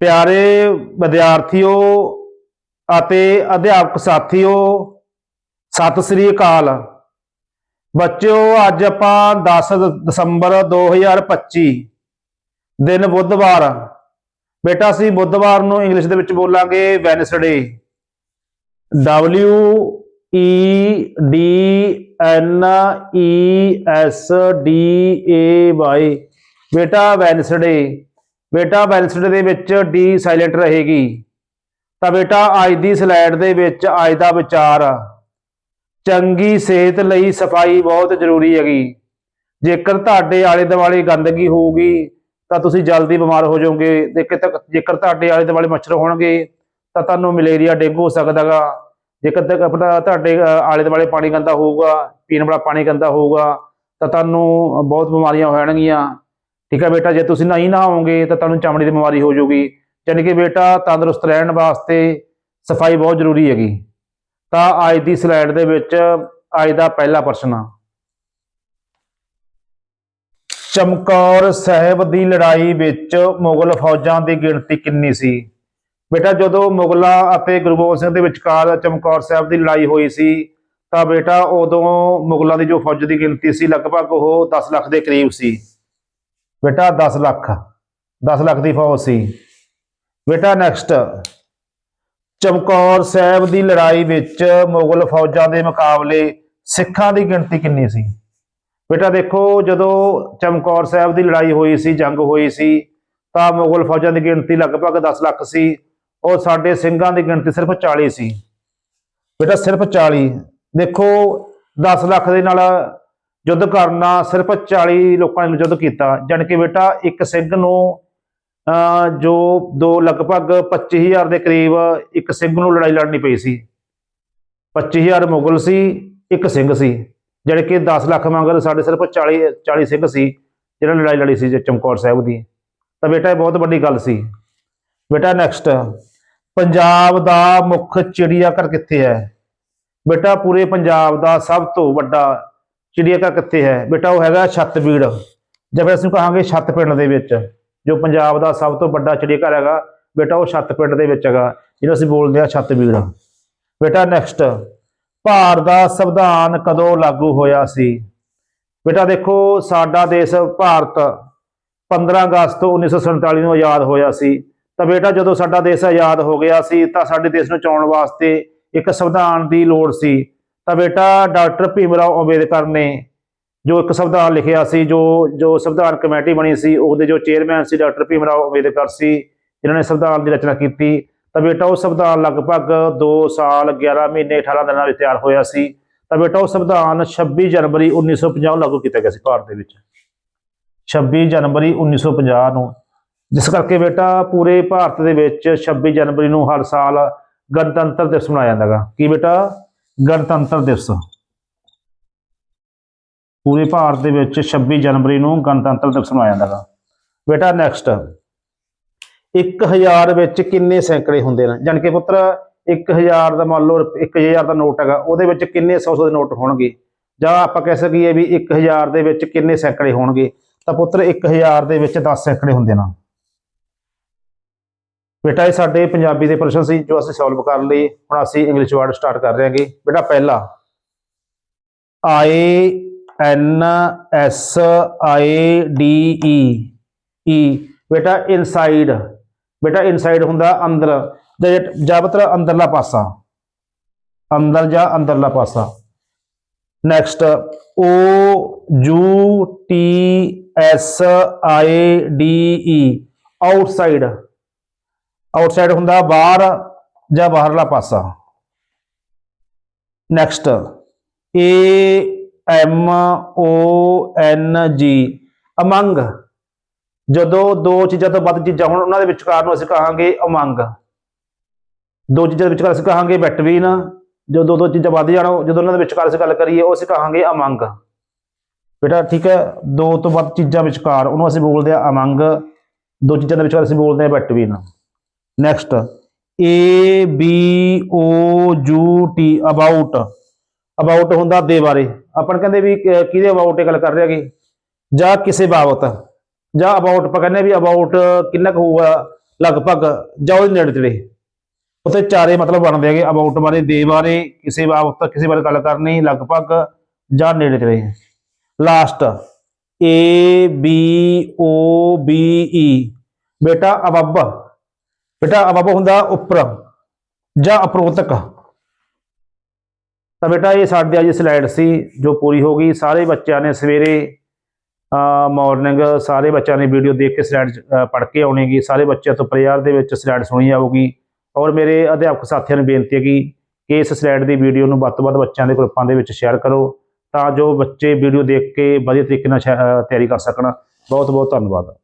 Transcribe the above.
ਪਿਆਰੇ ਵਿਦਿਆਰਥੀਓ ਅਤੇ ਅਧਿਆਪਕ ਸਾਥੀਓ, ਸਤਿ ਸ੍ਰੀ ਅਕਾਲ। ਬੱਚਿਓ, ਅੱਜ ਆਪਾਂ 10 ਦ- ਦਸੰਬਰ 2025 ਦਿਨ ਬੁੱਧਵਾਰ। ਬੇਟਾ, ਅਸੀਂ ਬੁੱਧਵਾਰ ਨੂੰ ਇੰਗਲਿਸ਼ ਦੇ ਵਿੱਚ ਬੋਲਾਂਗੇ Wednesday W E D N E S D A Y ਬੇਟਾ ਵੈਨਸਡੇ ਬੇਟਾ ਵੈਨਸਡੇ ਦੇ ਵਿੱਚ ਡੀ ਸਾਇਲੈਂਟ ਰਹੇਗੀ। ਤਾਂ ਬੇਟਾ ਅੱਜ ਦੀ ਸਲਾਈਡ ਦੇ ਵਿੱਚ, ਅੱਜ ਦਾ ਵਿਚਾਰ, ਚੰਗੀ ਸਿਹਤ ਲਈ ਸਫ਼ਾਈ ਬਹੁਤ ਜ਼ਰੂਰੀ ਹੈਗੀ। ਜੇਕਰ ਤੁਹਾਡੇ ਆਲੇ ਦੁਆਲੇ ਗੰਦਗੀ ਹੋਊਗੀ, ਤਾਂ ਤੁਸੀਂ ਜਲਦੀ ਬਿਮਾਰ ਹੋ ਜਾਓਗੇ। ਜੇਕਰ ਜੇਕਰ ਤੁਹਾਡੇ ਆਲੇ ਦੁਆਲੇ ਮੱਛਰ ਹੋਣਗੇ, ਤਾਂ ਤੁਹਾਨੂੰ ਮਲੇਰੀਆ ਡੇਂਗੂ ਹੋ ਸਕਦਾਗਾ। ਜੇਕਰ ਤੱਕ ਆਪਣਾ ਤੁਹਾਡੇ ਆਲੇ ਦੁਆਲੇ ਪਾਣੀ ਗੰਦਾ ਹੋਊਗਾ, ਪੀਣ ਵਾਲਾ ਪਾਣੀ ਗੰਦਾ ਹੋਊਗਾ, ਤਾਂ ਤੁਹਾਨੂੰ ਬਹੁਤ ਬਿਮਾਰੀਆਂ ਹੋ ਜਾਣਗੀਆਂ। ਠੀਕ ਹੈ ਬੇਟਾ, ਜੇ ਤੁਸੀਂ ਨਹੀਂ ਨਹਾਓਗੇ ਤਾਂ ਤੁਹਾਨੂੰ ਚਮੜੀ ਦੀ ਬਿਮਾਰੀ ਹੋ ਜਾਊਗੀ। ਯਾਨੀ ਕਿ ਬੇਟਾ, ਤੰਦਰੁਸਤ ਰਹਿਣ ਵਾਸਤੇ ਸਫ਼ਾਈ ਬਹੁਤ ਜ਼ਰੂਰੀ ਹੈਗੀ। ਤਾਂ ਅੱਜ ਦੀ ਸਲਾਈਡ ਦੇ ਵਿੱਚ ਅੱਜ ਦਾ ਪਹਿਲਾ ਪ੍ਰਸ਼ਨ ਆ। ਚਮਕੌਰ ਸਾਹਿਬ ਦੀ ਲੜਾਈ ਵਿੱਚ ਮੁਗਲ ਫੌਜਾਂ ਦੀ ਗਿਣਤੀ ਕਿੰਨੀ ਸੀ? ਬੇਟਾ, ਜਦੋਂ ਮੁਗਲਾਂ ਅਤੇ ਗੁਰੂ ਗੋਬਿੰਦ ਸਿੰਘ ਦੇ ਵਿਚਕਾਰ ਚਮਕੌਰ ਸਾਹਿਬ ਦੀ ਲੜਾਈ ਹੋਈ ਸੀ, ਤਾਂ ਬੇਟਾ, ਉਦੋਂ ਮੁਗਲਾਂ ਦੀ ਜੋ ਫੌਜ ਦੀ ਗਿਣਤੀ ਸੀ, ਲਗਭਗ ਉਹ 10 ਲੱਖ ਦੇ ਕਰੀਬ ਸੀ। ਬੇਟਾ 10 ਲੱਖ 10 ਲੱਖ ਦੀ ਫੌਜ ਸੀ। ਬੇਟਾ ਨੈਕਸਟ ਚਮਕੌਰ ਸਾਹਿਬ ਦੀ ਲੜਾਈ ਵਿੱਚ ਮੁਗਲ ਫੌਜਾਂ ਦੇ ਮੁਕਾਬਲੇ ਸਿੱਖਾਂ ਦੀ ਗਿਣਤੀ ਕਿੰਨੀ ਸੀ? ਬੇਟਾ ਦੇਖੋ, ਜਦੋਂ ਚਮਕੌਰ ਸਾਹਿਬ ਦੀ ਲੜਾਈ ਹੋਈ ਸੀ, ਜੰਗ ਹੋਈ ਸੀ, ਤਾਂ ਮੁਗਲ ਫੌਜਾਂ ਦੀ ਗਿਣਤੀ ਲਗਭਗ 10 ਲੱਖ ਸੀ। ਔਰ ਸਾਡੇ ਸਿੰਘਾਂ ਦੀ ਗਿਣਤੀ ਸਿਰਫ 40 ਸੀ। ਬੇਟਾ ਸਿਰਫ 40 ਦੇਖੋ 10 ਲੱਖ ਦੇ ਨਾਲ ਯੁੱਧ ਕਰਨਾ ਸਿਰਫ 40 ਲੋਕਾਂ ਨੇ ਯੁੱਧ ਕੀਤਾ। ਜਾਣੀ ਕਿ ਬੇਟਾ ਇੱਕ ਸਿੰਘ ਨੂੰ ਜੋ ਦੋ, ਲਗਭਗ 25000 ਦੇ ਕਰੀਬ ਇੱਕ ਸਿੰਘ ਨੂੰ ਲੜਾਈ ਲੜਨੀ ਪਈ ਸੀ। 25000 ਮੁਗਲ ਸੀ, ਇੱਕ ਸਿੰਘ ਸੀ। ਜਿਹੜੇ ਕਿ 10 ਲੱਖ ਮੰਗਰ ਸਾਡੇ ਸਿਰਫ 40 40 ਸਿੰਘ ਸੀ, ਜਿਹਨਾਂ ਲੜਾਈ ਲੜੀ ਸੀ ਚਮਕੌਰ ਸਾਹਿਬ ਦੀ। ਤਾਂ ਬੇਟਾ ਇਹ ਬਹੁਤ ਵੱਡੀ ਗੱਲ ਸੀ। ਬੇਟਾ ਨੈਕਸਟ ਪੰਜਾਬ ਦਾ ਮੁੱਖ ਚਿੜੀਆਘਰ ਕਿੱਥੇ ਹੈ? ਬੇਟਾ ਪੂਰੇ ਪੰਜਾਬ ਦਾ ਸਭ ਤੋਂ ਵੱਡਾ ਚਿੜੀਆਘਰ ਕਿੱਥੇ ਹੈ? ਬੇਟਾ, ਉਹ ਹੈਗਾ ਛੱਤਬੀੜ। ਜਾਂ ਅਸੀਂ ਕਹਾਂਗੇ ਛੱਤ ਪਿੰਡ ਦੇ ਵਿੱਚ, ਜੋ ਪੰਜਾਬ ਦਾ ਸਭ ਤੋਂ ਵੱਡਾ ਚਿੜੀਆਘਰ ਹੈਗਾ। ਬੇਟਾ, ਉਹ ਛੱਤ ਪਿੰਡ ਦੇ ਵਿੱਚ ਹੈਗਾ, ਜਿਹਨੂੰ ਅਸੀਂ ਬੋਲਦੇ ਆ ਛੱਤਬੀੜ। ਬੇਟਾ ਨੈਕਸਟ ਭਾਰਤ ਦਾ ਸੰਵਿਧਾਨ ਕਦੋਂ ਲਾਗੂ ਹੋਇਆ ਸੀ? ਬੇਟਾ, ਦੇਖੋ, ਸਾਡਾ ਦੇਸ਼ ਭਾਰਤ 15 ਅਗਸਤ 1947 ਨੂੰ ਆਜ਼ਾਦ ਹੋਇਆ ਸੀ। ਤਾਂ ਬੇਟਾ, ਜਦੋਂ ਸਾਡਾ ਦੇਸ਼ ਆਜ਼ਾਦ ਹੋ ਗਿਆ ਸੀ, ਤਾਂ ਸਾਡੇ ਦੇਸ਼ ਨੂੰ ਚਲਾਉਣ ਵਾਸਤੇ ਇੱਕ ਸੰਵਿਧਾਨ ਦੀ ਲੋੜ ਸੀ। ਤਾਂ ਬੇਟਾ ਡਾਕਟਰ ਭੀਮ ਰਾਓ ਅੰਬੇਦਕਰ ਨੇ ਜੋ ਇੱਕ ਸੰਵਿਧਾਨ ਲਿਖਿਆ ਸੀ, ਜੋ ਜੋ ਸੰਵਿਧਾਨ ਕਮੇਟੀ ਬਣੀ ਸੀ, ਉਹਦੇ ਜੋ ਚੇਅਰਮੈਨ ਸੀ ਡਾਕਟਰ ਭੀਮ ਰਾਓ ਅੰਬੇਦਕਰ ਸੀ, ਜਿਨ੍ਹਾਂ ਨੇ ਸੰਵਿਧਾਨ ਦੀ ਰਚਨਾ ਕੀਤੀ। ਤਾਂ ਬੇਟਾ ਉਹ ਸੰਵਿਧਾਨ ਲਗਭਗ 2 ਸਾਲ 11 ਮਹੀਨੇ 18 ਦਿਨਾਂ ਵਿੱਚ ਤਿਆਰ ਹੋਇਆ ਸੀ। ਤਾਂ ਬੇਟਾ ਉਹ ਸੰਵਿਧਾਨ 26 ਜਨਵਰੀ 1950 ਨੂੰ ਲਾਗੂ ਕੀਤਾ ਗਿਆ ਸੀ ਭਾਰਤ ਦੇ ਵਿੱਚ। 26 ਜਨਵਰੀ 1950 ਨੂੰ। ਜਿਸ ਕਰਕੇ ਬੇਟਾ ਪੂਰੇ ਭਾਰਤ ਦੇ ਵਿੱਚ 26 ਜਨਵਰੀ ਨੂੰ ਹਰ ਸਾਲ ਗਣਤੰਤਰ ਦਿਵਸ ਮਨਾਇਆ ਜਾਂਦਾ ਗਾ ਕੀ ਬੇਟਾ? ਗਣਤੰਤਰ ਦਿਵਸ। ਪੂਰੇ ਭਾਰਤ ਦੇ ਵਿੱਚ 26 ਜਨਵਰੀ ਨੂੰ ਗਣਤੰਤਰ ਦਿਵਸ ਮਨਾਇਆ ਜਾਂਦਾ ਗਾ। ਬੇਟਾ ਨੈਕਸਟ 1000 ਵਿੱਚ ਕਿੰਨੇ ਸੈਂਕੜੇ ਹੁੰਦੇ ਨੇ? ਜਾਣੀ ਕਿ ਪੁੱਤਰ 1000 ਦਾ ਮੰਨ ਲਓ 1000 ਦਾ ਨੋਟ ਹੈਗਾ, ਉਹਦੇ ਵਿੱਚ ਕਿੰਨੇ 100 100 ਦੇ ਨੋਟ ਹੋਣਗੇ? ਜਾਂ ਆਪਾਂ ਕਹਿ ਸਕੀਏ ਵੀ 1000 ਦੇ ਵਿੱਚ ਕਿੰਨੇ ਸੈਂਕੜੇ ਹੋਣਗੇ? ਤਾਂ ਪੁੱਤਰ 1000 ਦੇ ਵਿੱਚ 10 ਸੈਂਕੜੇ ਹੁੰਦੇ ਨੇ। ਬੇਟਾ ਇਹ ਸਾਡੇ ਪੰਜਾਬੀ ਦੇ ਪ੍ਰਸ਼ਨ ਸੀ, ਜੋ ਅਸੀਂ ਸੋਲਵ ਕਰ ਲਏ ਹੁਣ ਅਸੀਂ ਇੰਗਲਿਸ਼ ਵਰਡ ਸਟਾਰਟ ਕਰ ਰਹੇ ਹਾਂਗੇ। ਬੇਟਾ ਪਹਿਲਾ ਆਈ ਐਨ ਐਸ ਆਈ ਡੀ ਈ ਈ ਬੇਟਾ ਇਨਸਾਈਡ ਬੇਟਾ ਇਨਸਾਈਡ ਹੁੰਦਾ ਅੰਦਰ ਜ਼ਿਆਦਾਤਰ ਅੰਦਰਲਾ ਪਾਸਾ, ਅੰਦਰ ਜਾਂ ਅੰਦਰਲਾ ਪਾਸਾ। Next O U T S I D E outside outside ਹੁੰਦਾ ਬਾਹਰ ਜਾਂ ਬਾਹਰਲਾ ਪਾਸਾ। ਨੈਕਸਟ ਏ ਐਮ ਓ ਐਨ ਜੀ ਅਮੰਗ। ਜਦੋਂ ਦੋ ਚੀਜ਼ਾਂ ਤੋਂ ਵੱਧ ਚੀਜ਼ਾਂ ਹੋਣ, ਉਹਨਾਂ ਦੇ ਵਿਚਕਾਰ ਨੂੰ ਅਸੀਂ ਕਹਾਂਗੇ ਅਮੰਗ। ਦੋ ਚੀਜ਼ਾਂ ਦੇ ਵਿਚਕਾਰ ਅਸੀਂ ਕਹਾਂਗੇ ਬਿਟਵੀਨ ਜਦੋਂ ਦੋ ਦੋ ਚੀਜ਼ਾਂ ਵੱਧ ਜਾਣ, ਜਦੋਂ ਉਹਨਾਂ ਦੇ ਵਿਚਕਾਰ ਅਸੀਂ ਗੱਲ ਕਰੀਏ, ਉਹ ਅਸੀਂ ਕਹਾਂਗੇ ਅਮੰਗ। ਬੇਟਾ, ਠੀਕ ਹੈ? ਦੋ ਤੋਂ ਵੱਧ ਚੀਜ਼ਾਂ ਵਿਚਕਾਰ, ਉਹਨੂੰ ਅਸੀਂ ਬੋਲਦੇ ਆ ਅਮੰਗ। ਦੋ ਚੀਜ਼ਾਂ ਦੇ ਵਿਚਕਾਰ ਅਸੀਂ ਬੋਲਦੇ ਆ between next A B O U T about about ਹੁੰਦਾ ਦੇ ਬਾਰੇ। ਆਪਾਂ ਕਹਿੰਦੇ ਵੀ ਕਿਹਦੇ ਅਬਾਊਟ ਇਹ ਗੱਲ ਕਰ ਰਹੇ ਹੈਗੇ? ਜਾਂ ਕਿਸੇ ਬਾਬਤ। ਜਾਂ ਅਬਾਊਟ ਆਪਾਂ ਕਹਿੰਦੇ ਵੀ ਅਬਾਊਟ ਕਿੰਨਾ ਕੁ ਹੋਊਗਾ, ਲਗਭਗ, ਜਾਂ ਉਹਦੇ ਨੇੜੇ ਤੇੜੇ। ਉੱਥੇ ਚਾਰੇ ਮਤਲਬ ਬਣਦੇ ਹੈਗੇ ਅਬਾਊਟ ਬਾਰੇ, ਦੇ ਬਾਰੇ, ਕਿਸੇ ਬਾਬਤ, ਕਿਸੇ ਬਾਰੇ ਗੱਲ ਕਰਨੀ, ਲਗਭਗ, ਜਾਂ ਨੇੜੇ ਤੇੜੇ। Last A B O B E ਬੇਟਾ, ਅਬਬ। ਬੇਟਾ ਅਬਬ ਹੁੰਦਾ ਉੱਪਰ ਜਾਂ ਅਪਰੋਤਕ। ਤਾਂ ਬੇਟਾ, ਇਹ ਸਾਡੇ ਅੱਜ ਸਲਾਈਡ ਸੀ ਜੋ ਪੂਰੀ ਹੋ ਗਈ। ਸਾਰੇ ਬੱਚਿਆਂ ਨੇ ਸਵੇਰੇ ਮਾਰਨਿੰਗ ਸਾਰੇ ਬੱਚਿਆਂ ਨੇ ਵੀਡੀਓ ਦੇਖ ਕੇ ਸਲਾਈਡ ਪੜ੍ਹ ਕੇ ਆਉਣੀਗੀ ਸਾਰੇ ਬੱਚਿਆਂ ਤੋਂ ਪ੍ਰੇਅਰ ਦੇ ਵਿੱਚ ਸਲਾਈਡ ਸੁਣੀ ਜਾਊਗੀ। ਔਰ ਮੇਰੇ ਅਧਿਆਪਕ ਸਾਥੀਆਂ ਨੂੰ ਬੇਨਤੀ ਹੈਗੀ ਕਿ ਇਸ ਸਲਾਈਡ ਦੀ ਵੀਡੀਓ ਨੂੰ ਵੱਧ ਤੋਂ ਵੱਧ ਬੱਚਿਆਂ ਦੇ ਗਰੁੱਪਾਂ ਦੇ ਵਿੱਚ ਸ਼ੇਅਰ ਕਰੋ ਤਾਂ ਜੋ ਬੱਚੇ ਵੀਡੀਓ ਦੇਖ ਕੇ ਵਧੀਆ ਤਰੀਕੇ ਨਾਲ ਸ਼ਾ- ਤਿਆਰੀ ਕਰ ਸਕਣ। ਬਹੁਤ ਬਹੁਤ ਧੰਨਵਾਦ।